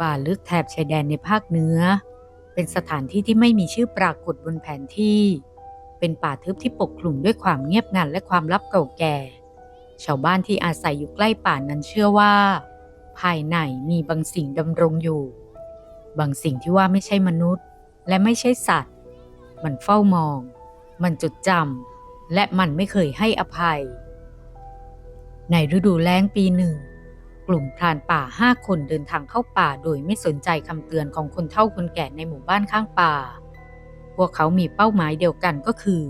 ป่าลึกแถบชายแดนในภาคเหนือ เป็นสถานที่ที่ไม่มีชื่อปรากฏบนแผนที่ เป็นป่าทึบที่ปกคลุมด้วยความเงียบงันและความลับเก่าแก่ ชาวบ้านที่อาศัยอยู่ใกล้ป่านั้นเชื่อว่า ภายในมีบางสิ่งดำรงอยู่ บางสิ่งที่ว่าไม่ใช่มนุษย์ และไม่ใช่สัตว์ มันเฝ้ามอง มันจดจำและมันไม่เคยให้อภัย ในฤดูแล้งปีหนึ่ง กลุ่มพรานป่าห้าคนเดินทางเข้าป่าโดยไม่สนใจคำเตือนของคนเฒ่าคนแก่ในหมู่บ้านข้างป่า พวกเขามีเป้าหมายเดียวกันก็คือ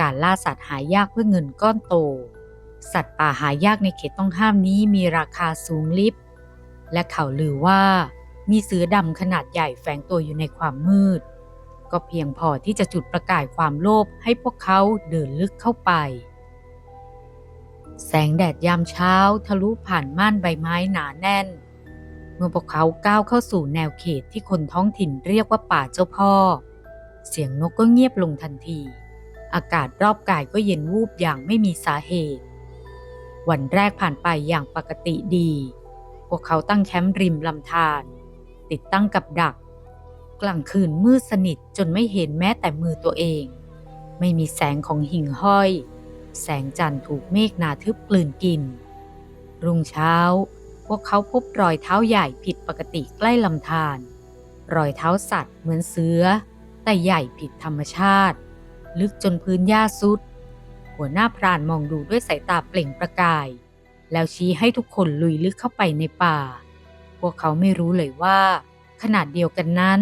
การล่าสัตว์หายากเพื่อเงินก้อนโต สัตว์ป่าหายากในเขตต้องห้ามนี้มีราคาสูงลิบ และเขาลือว่า มีเสือดำขนาดใหญ่แฝงตัวอยู่ในความมืด ก็เพียงพอที่จะจุดประกายความโลภให้พวกเขาเดินลึกเข้าไป แสงแดดยามเช้าทะลุผ่านม่านใบไม้หนาแน่น เมื่อพวกเขาก้าวเข้าสู่แนวเขตที่คนท้องถิ่นเรียกว่าป่าเจ้าพ่อ เสียงนกก็เงียบลงทันที อากาศรอบกายก็เย็นวูบอย่างไม่มีสาเหตุ วันแรกผ่านไปอย่างปกติดี พวกเขาตั้งแคมป์ริมลำธารติดตั้งกับดัก กลางคืนมืดสนิทจนไม่เห็นแม้แต่มือตัวเอง ไม่มีแสงของหิ่งห้อย แสงจันทร์ถูกเมฆหนาทึบกลืนกิน รุ่งเช้า พวกเขาพบรอยเท้าใหญ่ผิดปกติใกล้ลำธาร รอยเท้าสัตว์เหมือนเสือ แต่ใหญ่ผิดธรรมชาติ ลึกจนพื้นหญ้าซุด หัวหน้าพรานมองดูด้วยสายตาเปล่งประกาย แล้วชี้ให้ทุกคนลุยลึกเข้าไปในป่า พวกเขาไม่รู้เลยว่า ขนาดเดียวกันนั้น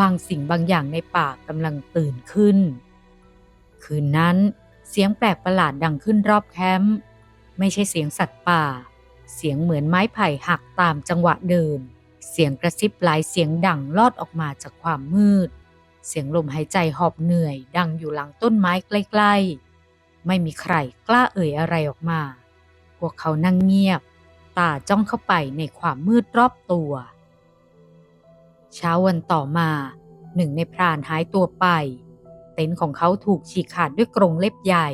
บางสิ่งบางอย่างในป่ากำลังตื่นขึ้น คืนนั้น เสียงแปลกประหลาดดังขึ้นรอบแคมป์ไม่ใช่เสียงสัตว์ป่า เสียงเหมือนไม้ไผ่หักตามจังหวะเดิม เสียงกระซิบหลายเสียงดังลอดออกมาจากความมืด เสียงลมหายใจหอบเหนื่อย ดังอยู่หลังต้นไม้ใกล้ๆ ไม่มีใครกล้าเอ่ยอะไรออกมา พวกเขานั่งเงียบ ตาจ้องเข้าไปในความมืดรอบตัว เช้าวันต่อมาหนึ่งในพรานหายตัวไป เต็นท์ของเขาถูกฉีกขาดด้วยกรงเล็บใหญ่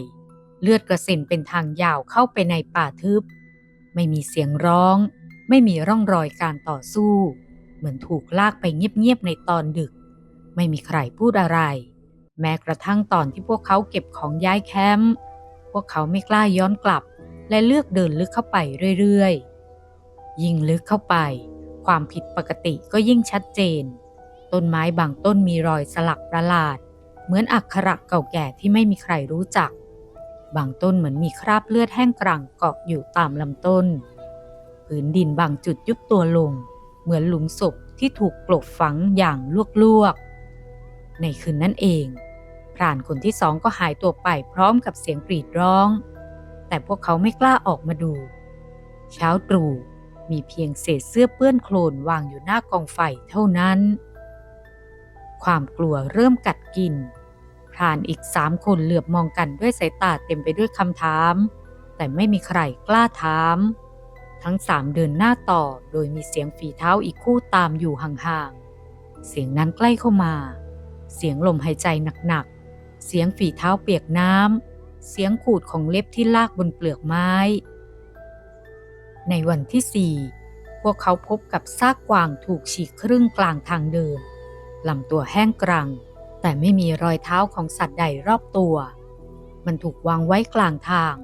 เลือดกระเซ็นเป็นทางยาวเข้าไปในป่าทึบ ไม่มีเสียงร้อง ไม่มีร่องรอยการต่อสู้ เหมือนถูกลากไปเงียบๆในตอนดึก ไม่มีใครพูดอะไร แม้กระทั่งตอนที่พวกเขาเก็บของย้ายแคมป์พวกเขาไม่กล้าย้อนกลับ และเลือกเดินลึกเข้าไปเรื่อยๆ ยิ่งลึกเข้าไป ความผิดปกติก็ยิ่งชัดเจน ต้นไม้บางต้นมีรอยสลักประหลาด เหมือนอักขระเก่าแก่ที่ไม่มีใครรู้จัก บางต้นเหมือนมีคราบเลือดแห้งกรังเกาะอยู่ตามลำต้น ผืนดินบางจุดยุบตัวลง เหมือนหลุมศพที่ถูกกลบฝังอย่างลวกๆ ในคืนนั้นเอง พรานคนที่สองก็หายตัวไปพร้อมกับเสียงกรีดร้อง แต่พวกเขาไม่กล้าออกมาดู เช้าตรู่มีเพียงเศษเสื้อเปื้อนโคลนวางอยู่หน้ากองไฟเท่านั้น ความกลัวเริ่มกัดกิน พรานอีกสามคนเหลือบมองกันด้วยสายตาเต็มไปด้วยคำถาม แต่ไม่มีใครกล้าถาม ทั้งสามเดินหน้าต่อโดยมีเสียงฝีเท้าอีกคู่ตามอยู่ห่างๆ เสียงนั้นใกล้เข้ามา เสียงลมหายใจหนักๆ เสียงฝีเท้าเปียกน้ำ เสียงขูดของเล็บที่ลากบนเปลือกไม้ ในวันที่สี่พวกเขาพบกับซากกวางถูกฉีกครึ่งกลางทางเดิน ลำตัวแห้งกรัง แต่ไม่มีรอยเท้าของสัตว์ใดรอบตัว มันถูกวางไว้กลางทาง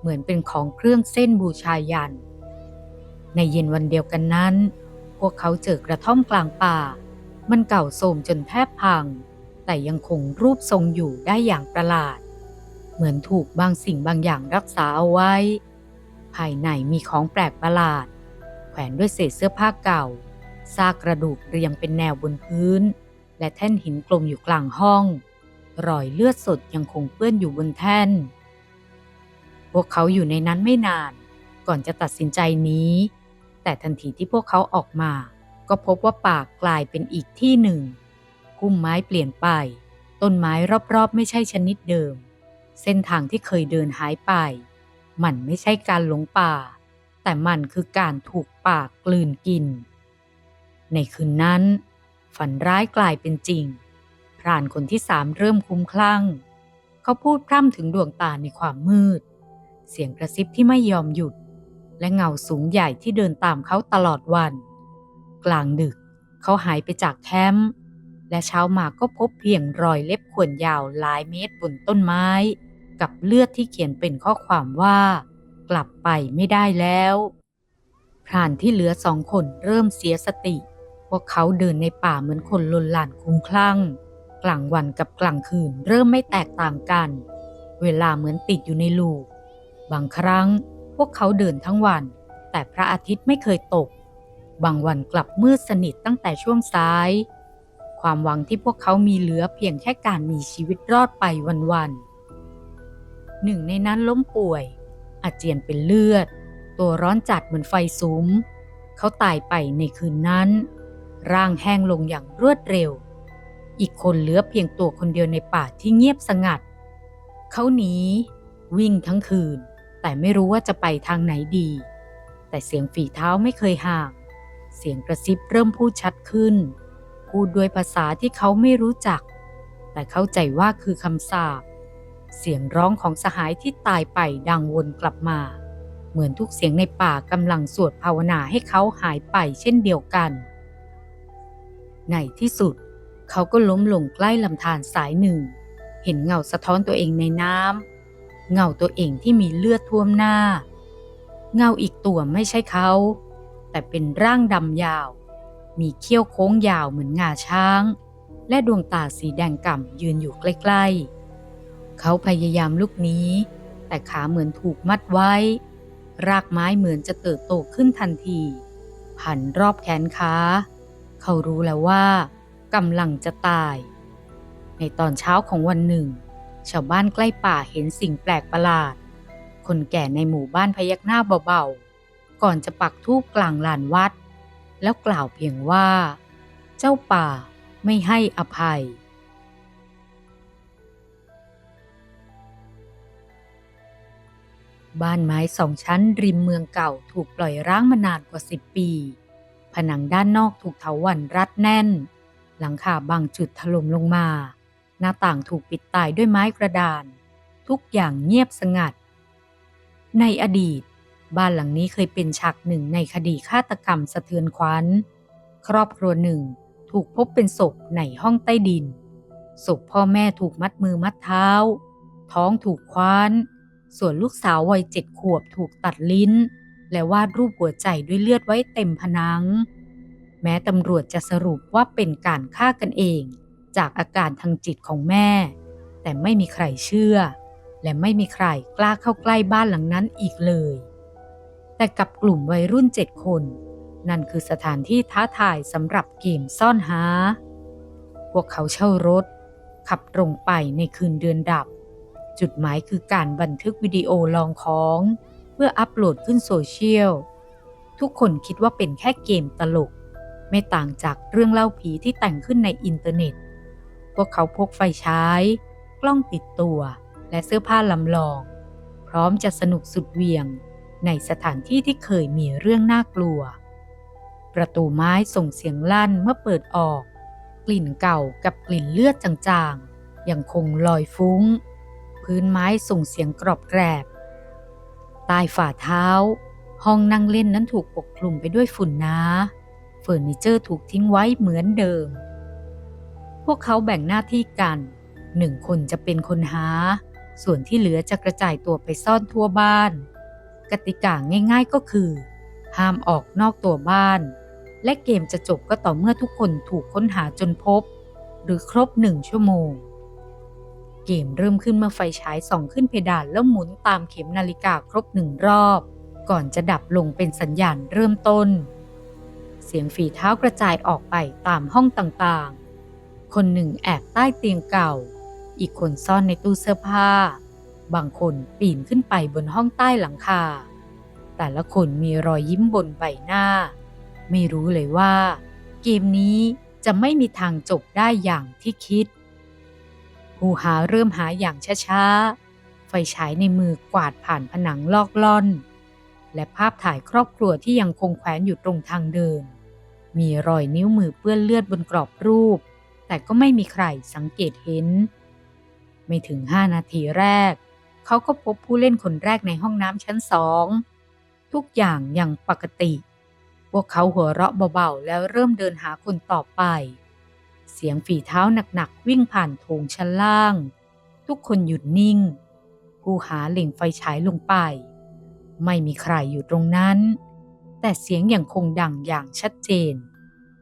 เหมือนเป็นของเครื่องเส้นบูชายัน ในเย็นวันเดียวกันนั้น พวกเขาเจอกระท่อมกลางป่า มันเก่าโทรมจนแทบพัง แต่ยังคงรูปทรงอยู่ได้อย่างประหลาด เหมือนถูกบางสิ่งบางอย่างรักษาเอาไว้ ภายในมีของแปลกประหลาด แขวนด้วยเศษเสื้อผ้าเก่า ซากกระดูกเรียงเป็นแนวบนพื้น และแท่นหินกลมอยู่กลางห้อง รอยเลือดสดยังคงเปื้อนอยู่บนแท่น พวกเขาอยู่ในนั้นไม่นาน ก่อนจะตัดสินใจหนี้ แต่ทันทีที่พวกเขาออกมา ก็พบว่าป่ากลายเป็นอีกที่หนึ่งพุ่มไม้เปลี่ยนไป ต้นไม้รอบๆ ไม่ใช่ชนิดเดิม เส้นทางที่เคยเดินหายไป มันไม่ใช่การหลงป่า แต่มันคือการถูกป่ากลืนกิน ในคืนนั้น ฝันร้ายกลายเป็นจริง พรานคนที่สามเริ่มคุ้มคลั่ง เขาพูดพร่ำถึงดวงตาในความมืด เสียงกระซิบที่ไม่ยอมหยุด และเงาสูงใหญ่ที่เดินตามเขาตลอดวัน กลางดึกเขาหายไปจากแคมป์และเช้ามาก็พบเพียงรอยเล็บข่วนยาวหลายเมตรบนต้นไม้ กับเลือดที่เขียนเป็นข้อความว่า กลับไปไม่ได้แล้วพรานที่เหลือสองคนเริ่มเสียสติ พวกเขาเดินในป่าเหมือนคนลนหลานคุ้มคลั่ง กลางวันกับกลางคืนเริ่มไม่แตกต่างกัน เวลาเหมือนติดอยู่ในลูก บางครั้งพวกเขาเดินทั้งวัน แต่พระอาทิตย์ไม่เคยตก บางวันกลับมืดสนิทตั้งแต่ช่วงสาย ความหวังที่พวกเขามีเหลือเพียงแค่การมีชีวิตรอดไปวันๆหนึ่งในนั้นล้มป่วย อาเจียนเป็นเลือด ตัวร้อนจัดเหมือนไฟสุมเขาตายไปในคืนนั้น ร่างแห้งลงอย่างรวดเร็ว อีกคนเหลือเพียงตัวคนเดียวในป่าที่เงียบสงัด เขาหนีวิ่งทั้งคืน แต่ไม่รู้ว่าจะไปทางไหนดี แต่เสียงฝีเท้าไม่เคยห่าง เสียงกระซิบเริ่มพูดชัดขึ้น พูดด้วยภาษาที่เขาไม่รู้จัก แต่เข้าใจว่าคือคำสาปเสียงร้องของสหายที่ตายไปดังวนกลับมา เหมือนทุกเสียงในป่ากำลังสวดภาวนาให้เขาหายไปเช่นเดียวกัน ในที่สุด เขาก็ล้มลงใกล้ลำธารสายหนึ่ง เห็นเงาสะท้อนตัวเองในน้ำเงาตัวเองที่มีเลือดท่วมหน้า เงาอีกตัวไม่ใช่เขา แต่เป็นร่างดำยาว มีเขี้ยวโค้งยาวเหมือนงาช้าง และดวงตาสีแดงก่ำยืนอยู่ใกล้ ๆ เขาพยายามลุกหนี้แต่ขาเหมือนถูกมัดไว้ รากไม้เหมือนจะเติบโตขึ้นทันทีหันรอบแขนขา เขารู้แล้วว่ากำลังจะตาย ในตอนเช้าของวันหนึ่ง ชาวบ้านใกล้ป่าเห็นสิ่งแปลกประหลาด คนแก่ในหมู่บ้านพยักหน้าเบาๆ ก่อนจะปักธูปกลางลานวัด แล้วกล่าวเพียงว่า เจ้าป่าไม่ให้อภัยบ้านไม้สองชั้นริมเมืองเก่าถูกปล่อยร้างมานานกว่าสิบปี ผนังด้านนอกถูกเถาวันรัดแน่น หลังคาบางจุดถล่มลงมา หน้าต่างถูกปิดตายด้วยไม้กระดาน ทุกอย่างเงียบสงัด ในอดีต บ้านหลังนี้เคยเป็นฉากหนึ่งในคดีฆาตกรรมสะเทือนขวัญ ครอบครัวหนึ่งถูกพบเป็นศพในห้องใต้ดิน ศพพ่อแม่ถูกมัดมือมัดเท้า ท้องถูกคว้าน ส่วนลูกสาววัยเจ็ดขวบถูกตัดลิ้น และวาดรูปหัวใจด้วยเลือดไว้เต็มผนัง แม้ตำรวจจะสรุปว่าเป็นการฆ่ากันเอง จากอาการทางจิตของแม่ แต่ไม่มีใครเชื่อ และไม่มีใครกล้าเข้าใกล้บ้านหลังนั้นอีกเลย แต่กับกลุ่มวัยรุ่นเจ็ดคน นั่นคือสถานที่ท้าทายสำหรับเกมซ่อนหา พวกเขาเช่ารถ ขับตรงไปในคืนเดือนดับ จุดหมายคือการบันทึกวิดีโอลองของ พื่ออัปโหลดขึ้นโซเชียล ทุกคนคิดว่าเป็นแค่เกมตลก ไม่ต่างจากเรื่องเล่าผีที่แต่งขึ้นในอินเทอร์เน็ต พวกเขาพกไฟฉาย กล้องติดตัว และเสื้อผ้าลำลอง พร้อมจะสนุกสุดเหวียง ในสถานที่ที่เคยมีเรื่องน่ากลัว ประตูไม้ส่งเสียงลั่นเมื่อเปิดออก กลิ่นเก่ากับกลิ่นเลือดจางๆยังคงลอยฟุ้ง พื้นไม้ส่งเสียงกรอบแกรบ ใต้ฝ่าเท้า ห้องนั่งเล่นนั้นถูกปกคลุมไปด้วยฝุ่นหนาเฟอร์นิเจอร์ถูกทิ้งไว้เหมือนเดิม พวกเขาแบ่งหน้าที่กัน หนึ่งคนจะเป็นคนหา ส่วนที่เหลือจะกระจายตัวไปซ่อนทั่วบ้าน กติกาง่ายๆก็คือ ห้ามออกนอกตัวบ้าน และเกมจะจบก็ต่อเมื่อทุกคนถูกค้นหาจนพบ หรือครบหนึ่งชั่วโมง เกมเริ่มขึ้นเมื่อไฟฉายส่องขึ้นเพดานแล้วหมุนตามเข็มนาฬิกาครบหนึ่งรอบ ก่อนจะดับลงเป็นสัญญาณเริ่มต้น เสียงฝีเท้ากระจายออกไปตามห้องต่างๆ คนหนึ่งแอบใต้เตียงเก่า อีกคนซ่อนในตู้เสื้อผ้า บางคนปีนขึ้นไปบนห้องใต้หลังคา แต่ละคนมีรอยยิ้มบนใบหน้า ไม่รู้เลยว่า เกมนี้จะไม่มีทางจบได้อย่างที่คิด ผู้หาเริ่มหาอย่างช้าๆ ไฟฉายในมือกวาดผ่านผนังลอกล่อน และภาพถ่ายครอบครัวที่ยังคงแขวนอยู่ตรงทางเดิน มีรอยนิ้วมือเปื้อนเลือดบนกรอบรูป แต่ก็ไม่มีใครสังเกตเห็น ไม่ถึงห้านาทีแรก เขาก็พบผู้เล่นคนแรกในห้องน้ำชั้นสองทุกอย่างยังปกติ พวกเขาหัวเราะเบาๆ แล้วเริ่มเดินหาคนต่อไป เสียงฝีเท้าหนักๆวิ่งผ่านโถงชั้นล่าง ทุกคนหยุดนิ่ง ผู้หาเหล่งไฟฉายลงไป ไม่มีใครอยู่ตรงนั้น แต่เสียงยังคงดังอย่างชัดเจน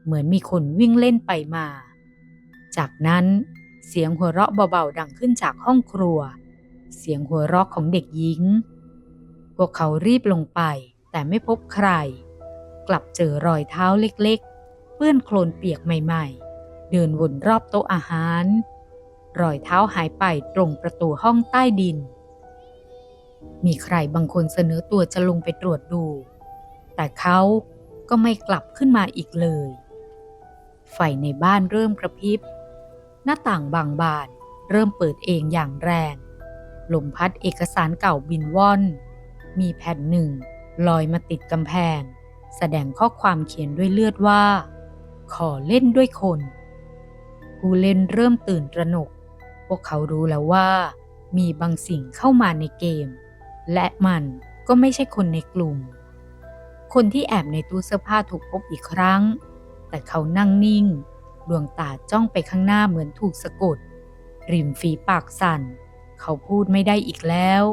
เหมือนมีคนวิ่งเล่นไปมา จากนั้นเสียงหัวเราะเบาๆดังขึ้นจากห้องครัว เสียงหัวเราะของเด็กหญิง พวกเขารีบลงไปแต่ไม่พบใคร กลับเจอรอยเท้าเล็กๆ เปื้อนโคลนเปียกใหม่ ๆ เดินวนรอบโต๊ะอาหาร รอยเท้าหายไปตรงประตูห้องใต้ดิน มีใครบางคนเสนอตัวจะลงไปตรวจดู แต่เขาก็ไม่กลับขึ้นมาอีกเลย ไฟในบ้านเริ่มกระพริบ หน้าต่างบางบานเริ่มเปิดเองอย่างแรง ลมพัดเอกสารเก่าบินว่อน มีแผ่นหนึ่งลอยมาติดกำแพง แสดงข้อความเขียนด้วยเลือดว่า ขอเล่นด้วยคน ผู้เล่นเริ่มตื่นตระหนก พวกเขารู้แล้วว่า มีบางสิ่งเข้ามาในเกม และมันก็ไม่ใช่คนในกลุ่ม คนที่แอบในตู้เสื้อผ้าถูกพบอีกครั้ง แต่เขานั่งนิ่ง ดวงตาจ้องไปข้างหน้าเหมือนถูกสะกด ริมฝีปากสั่น เขาพูดไม่ได้อีกแล้ว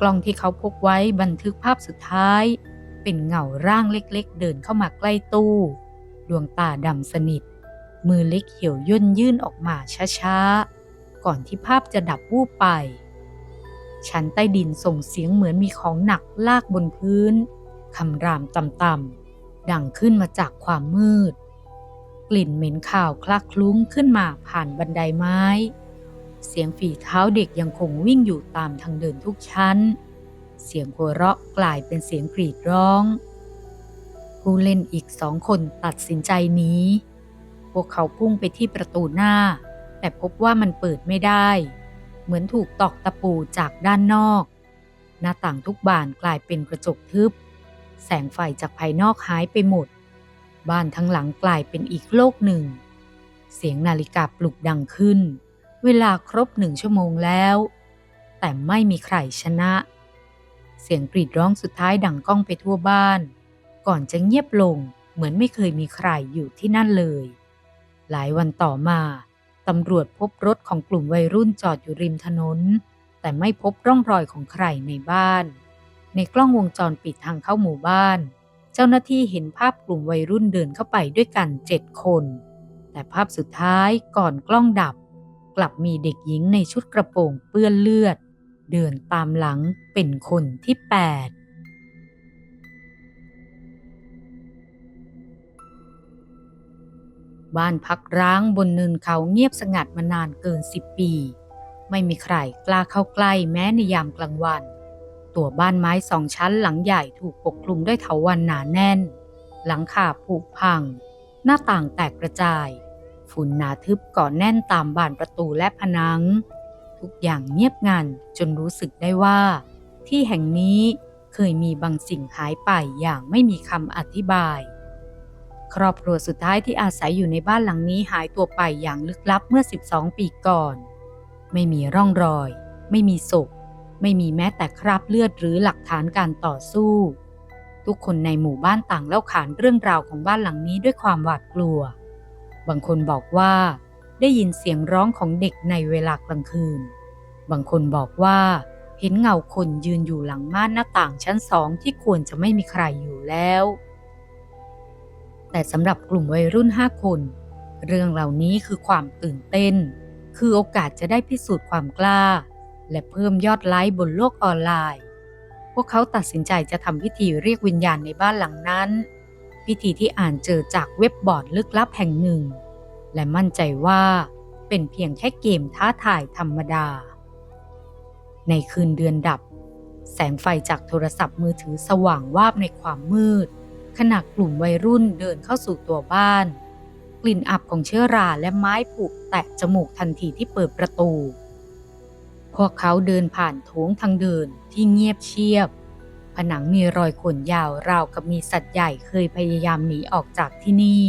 กล้องที่เขาพกไว้บันทึกภาพสุดท้าย เป็นเงาร่างเล็กๆ เดินเข้ามาใกล้ตู้ ดวงตาดำสนิท มือเล็กเหี่ยวย่นยื่นออกมาช้าๆ ก่อนที่ภาพจะดับวูบไป ชั้นใต้ดินส่งเสียงเหมือนมีของหนักลากบนพื้น คำรามต่ำๆ ดังขึ้นมาจากความมืด กลิ่นเหม็นข่าวคลักคลุ้งขึ้นมาผ่านบันไดไม้ เสียงฝีเท้าเด็กยังคงวิ่งอยู่ตามทางเดินทุกชั้น เสียงหัวเราะกลายเป็นเสียงกรีดร้อง ผู้เล่นอีกสองคนตัดสินใจหนี พวกเขาพุ่งไปที่ประตูหน้า แต่พบว่ามันเปิดไม่ได้ เหมือนถูกตอกตะปูจากด้านนอก หน้าต่างทุกบานกลายเป็นกระจกทึบ แสงไฟจากภายนอกหายไปหมด บ้านทั้งหลังกลายเป็นอีกโลกหนึ่ง เสียงนาฬิกาปลุกดังขึ้น เวลาครบหนึ่งชั่วโมงแล้ว แต่ไม่มีใครชนะ เสียงกรีดร้องสุดท้ายดังก้องไปทั่วบ้าน ก่อนจะเงียบลงเหมือนไม่เคยมีใครอยู่ที่นั่นเลย หลายวันต่อมาตำรวจพบรถของกลุ่มวัยรุ่นจอดอยู่ริมถนน แต่ไม่พบร่องรอยของใครในบ้าน ในกล้องวงจรปิดทางเข้าหมู่บ้าน เจ้าหน้าที่เห็นภาพกลุ่มวัยรุ่นเดินเข้าไปด้วยกันเจ็ดคน แต่ภาพสุดท้ายก่อนกล้องดับ กลับมีเด็กหญิงในชุดกระโปรงเปื้อนเลือด เดินตามหลังเป็นคนที่ 8 บ้านพักร้างบนเนินเขาเงียบสงัดมานานเกินสิบปี ไม่มีใครกล้าเข้าใกล้แม้ในยามกลางวัน ตัวบ้านไม้สองชั้นหลังใหญ่ถูกปกคลุมด้วยเถาวัลย์หนาแน่น หลังคาผุพัง หน้าต่างแตกกระจาย ฝุ่นหนาทึบก่อแน่นตามบานประตูและผนัง ทุกอย่างเงียบงันจนรู้สึกได้ว่า ที่แห่งนี้เคยมีบางสิ่งหายไปอย่างไม่มีคำอธิบาย ครอบครัวสุดท้ายที่อาศัยอยู่ในบ้านหลังนี้หายตัวไปอย่างลึกลับเมื่อ 12 ปีก่อน ไม่มีร่องรอย ไม่มีศพ ไม่มีแม้แต่คราบเลือดหรือหลักฐานการต่อสู้ ทุกคนในหมู่บ้านต่างเล่าขานเรื่องราวของบ้านหลังนี้ด้วยความหวาดกลัว บางคนบอกว่าได้ยินเสียงร้องของเด็กในเวลากลางคืน บางคนบอกว่าเห็นเงาคนยืนอยู่หลังม่านหน้าต่างชั้นสองที่ควรจะไม่มีใครอยู่แล้ว แต่สำหรับกลุ่มวัยรุ่นห้าคน เรื่องเหล่านี้คือความตื่นเต้น คือโอกาสจะได้พิสูจน์ความกล้า และเพิ่มยอดไลค์บนโลกออนไลน์ พวกเขาตัดสินใจจะทำพิธีเรียกวิญญาณในบ้านหลังนั้น พิธีที่อ่านเจอจากเว็บบอร์ดลึกลับแห่งหนึ่ง และมั่นใจว่าเป็นเพียงแค่เกมท้าทายธรรมดา ในคืนเดือนดับ แสงไฟจากโทรศัพท์มือถือสว่างวาบในความมืด ขณะกลุ่มวัยรุ่นเดินเข้าสู่ตัวบ้าน กลิ่นอับของเชื้อราและไม้ผุแตะจมูกทันทีที่เปิดประตู พวกเขาเดินผ่านโถงทางเดินที่เงียบเชียบ ผนังมีรอยข่วนยาวราวกับมีสัตว์ใหญ่เคยพยายามหนีออกจากที่นี่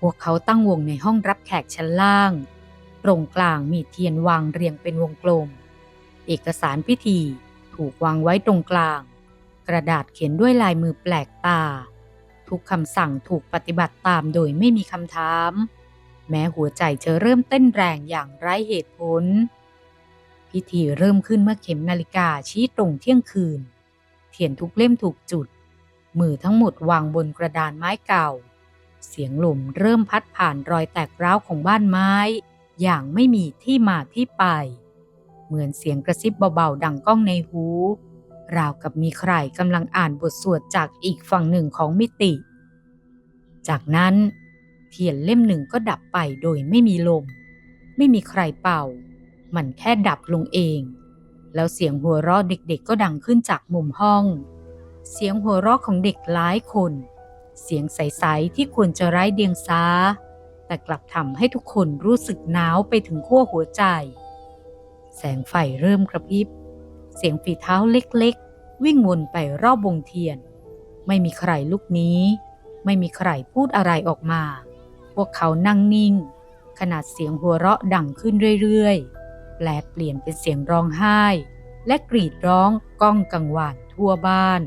พวกเขาตั้งวงในห้องรับแขกชั้นล่าง ตรงกลางมีเทียนวางเรียงเป็นวงกลม เอกสารพิธีถูกวางไว้ตรงกลาง กระดาษเขียนด้วยลายมือแปลกตา ทุกคำสั่งถูกปฏิบัติตามโดยไม่มีคำถาม แม้หัวใจจะเริ่มเต้นแรงอย่างไร้เหตุผล พิธีเริ่มขึ้นเมื่อเข็มนาฬิกาชี้ตรงเที่ยงคืน เทียนทุกเล่มถูกจุด มือทั้งหมดวางบนกระดานไม้เก่า เสียงลมเริ่มพัดผ่านรอยแตกร้าวของบ้านไม้ อย่างไม่มีที่มาที่ไป เหมือนเสียงกระซิบเบาๆดังก้องในหู ราวกับมีใครกำลังอ่านบทสวดจากอีกฝั่งหนึ่งของมิติ จากนั้นเทียนเล่มหนึ่งก็ดับไปโดยไม่มีลม ไม่มีใครเป่า มันแค่ดับลงเอง แล้วเสียงหัวเราะเด็กๆก็ดังขึ้นจากมุมห้อง เสียงหัวเราะของเด็กหลายคน เสียงใสๆที่ควรจะไร้เดียงสาแต่กลับทำให้ทุกคนรู้สึกหนาวไปถึงขั้วหัวใจ แสงไฟเริ่มกระพริบ เสียงฝีเท้าเล็กๆ วิ่งวนไปรอบวงเทียน ไม่มีใครลุกนี้ ไม่มีใครพูดอะไรออกมา พวกเขานั่งนิ่ง ขนาดเสียงหัวเราะดังขึ้นเรื่อยๆ แปลเปลี่ยนเป็นเสียงร้องไห้ และกรีดร้องก้องกังวานทั่วบ้าน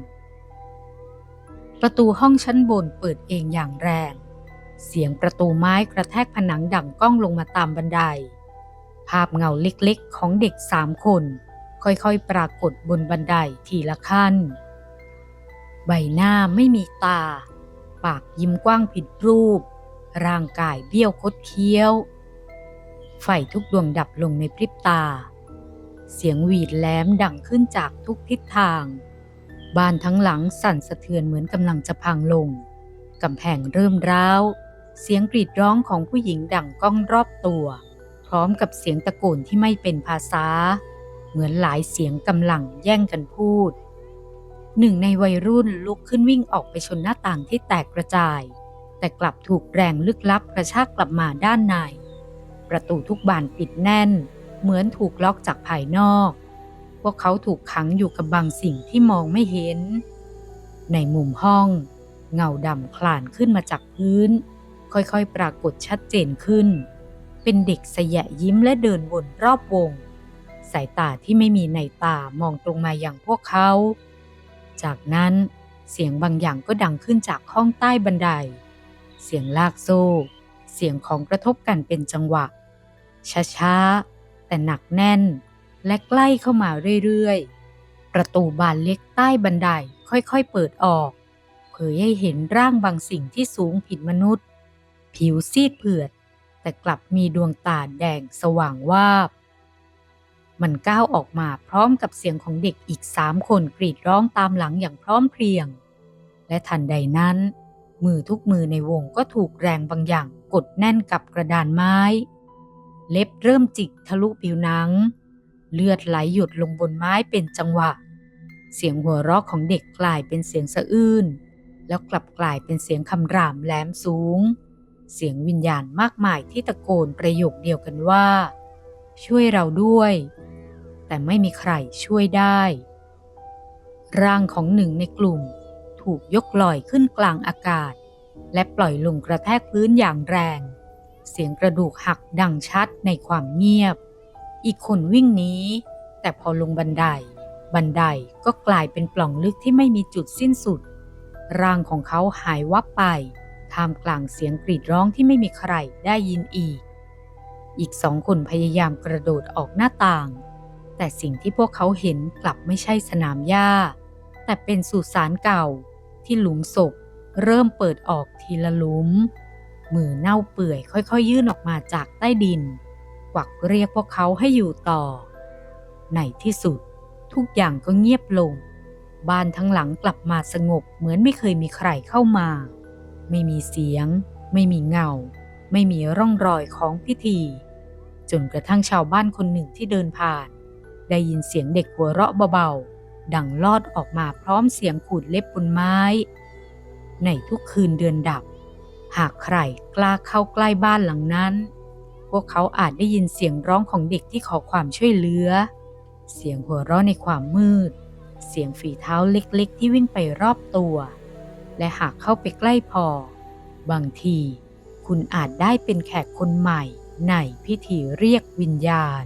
ประตูห้องชั้นบนเปิดเองอย่างแรง เสียงประตูไม้กระแทกผนังดังก้องลงมาตามบันได ภาพเงาเล็กๆของเด็กสามคน ค่อยๆ ปรากฏบนบันไดทีละขั้น ใบหน้าไม่มีตา ปากยิ้มกว้างผิดรูป ร่างกายเบี้ยวคดเคี้ยว ไฟทุกดวงดับลงในพริบตา เสียงหวีดแหลมดังขึ้นจากทุกทิศทาง บ้านทั้งหลังสั่นสะเทือนเหมือนกำลังจะพังลงกำแพงเริ่มร้าว เสียงกรีดร้องของผู้หญิงดังก้องรอบตัว พร้อมกับเสียงตะโกนที่ไม่เป็นภาษา เหมือนหลายเสียงกำลังแย่งกันพูด หนึ่งในวัยรุ่นลุกขึ้นวิ่งออกไปชนหน้าต่างที่แตกกระจาย แต่กลับถูกแรงลึกลับกระชากกลับมาด้านใน ประตูทุกบานปิดแน่น เหมือนถูกล็อกจากภายนอก พวกเขาถูกขังอยู่กับบางสิ่งที่มองไม่เห็น ในมุมห้อง เงาดำคลานขึ้นมาจากพื้น ค่อยๆ ปรากฏชัดเจนขึ้น เป็นเด็กสยะยิ้มและเดินวนรอบวง สายตาที่ไม่มีในตามองตรงมาอย่างพวกเขา จากนั้นเสียงบางอย่างก็ดังขึ้นจากห้องใต้บันได เสียงลากโซ่ เสียงของกระทบกันเป็นจังหวะ ช้าๆ แต่หนักแน่น และใกล้เข้ามาเรื่อยๆ ประตูบานเล็กใต้บันไดค่อยๆ เปิดออก เผยให้เห็นร่างบางสิ่งที่สูงผิดมนุษย์ ผิวซีดเผือด แต่กลับมีดวงตาแดงสว่างวาบ มันก้าวออกมาพร้อมกับเสียงของเด็กอีกสามคนกรีดร้องตามหลังอย่างพร้อมเพรียง และทันใดนั้น มือทุกมือในวงก็ถูกแรงบางอย่างกดแน่นกับกระดานไม้ เล็บเริ่มจิกทะลุผิวหนัง เลือดไหลหยดลงบนไม้เป็นจังหวะ เสียงหัวเราะของเด็กกลายเป็นเสียงสะอื้นแล้วกลับกลายเป็นเสียงคำรามแหลมสูง เสียงวิญญาณมากมายที่ตะโกนประโยคเดียวกันว่า ช่วยเราด้วย แต่ไม่มีใครช่วยได้ ร่างของหนึ่งในกลุ่มถูกยกลอยขึ้นกลางอากาศ และปล่อยลงกระแทกพื้นอย่างแรง เสียงกระดูกหักดังชัดในความเงียบ อีกคนวิ่งหนีแต่พอลงบันได บันไดก็กลายเป็นปล่องลึกที่ไม่มีจุดสิ้นสุด ร่างของเขาหายวับไปท่ามกลางเสียงกรีดร้องที่ไม่มีใครได้ยินอีก อีกสองคนพยายามกระโดดออกหน้าต่าง แต่สิ่งที่พวกเขาเห็นกลับไม่ใช่สนามหญ้า แต่เป็นสุสานเก่าที่หลุมศพเริ่มเปิดออกทีละหลุม มือเน่าเปื่อยค่อยๆ ยื่นออกมาจากใต้ดิน กวักเรียกพวกเขาให้อยู่ต่อ ในที่สุดทุกอย่างก็เงียบลง บ้านทั้งหลังกลับมาสงบเหมือนไม่เคยมีใครเข้ามา ไม่มีเสียง ไม่มีเงา ไม่มีร่องรอยของพิธี จนกระทั่งชาวบ้านคนหนึ่งที่เดินผ่าน ได้ยินเสียงเด็กหัวเราะเบาๆ ดังลอดออกมาพร้อมเสียงขูดเล็บบนไม้ ในทุกคืนเดือนดับ หากใครกล้าเข้าใกล้บ้านหลังนั้น พวกเขาอาจได้ยินเสียงร้องของเด็กที่ขอความช่วยเหลือ เสียงหัวเราะในความมืด เสียงฝีเท้าเล็กๆ ที่วิ่งไปรอบตัว และหากเข้าไปใกล้พอ บางที คุณอาจได้เป็นแขกคนใหม่ในพิธีเรียกวิญญาณ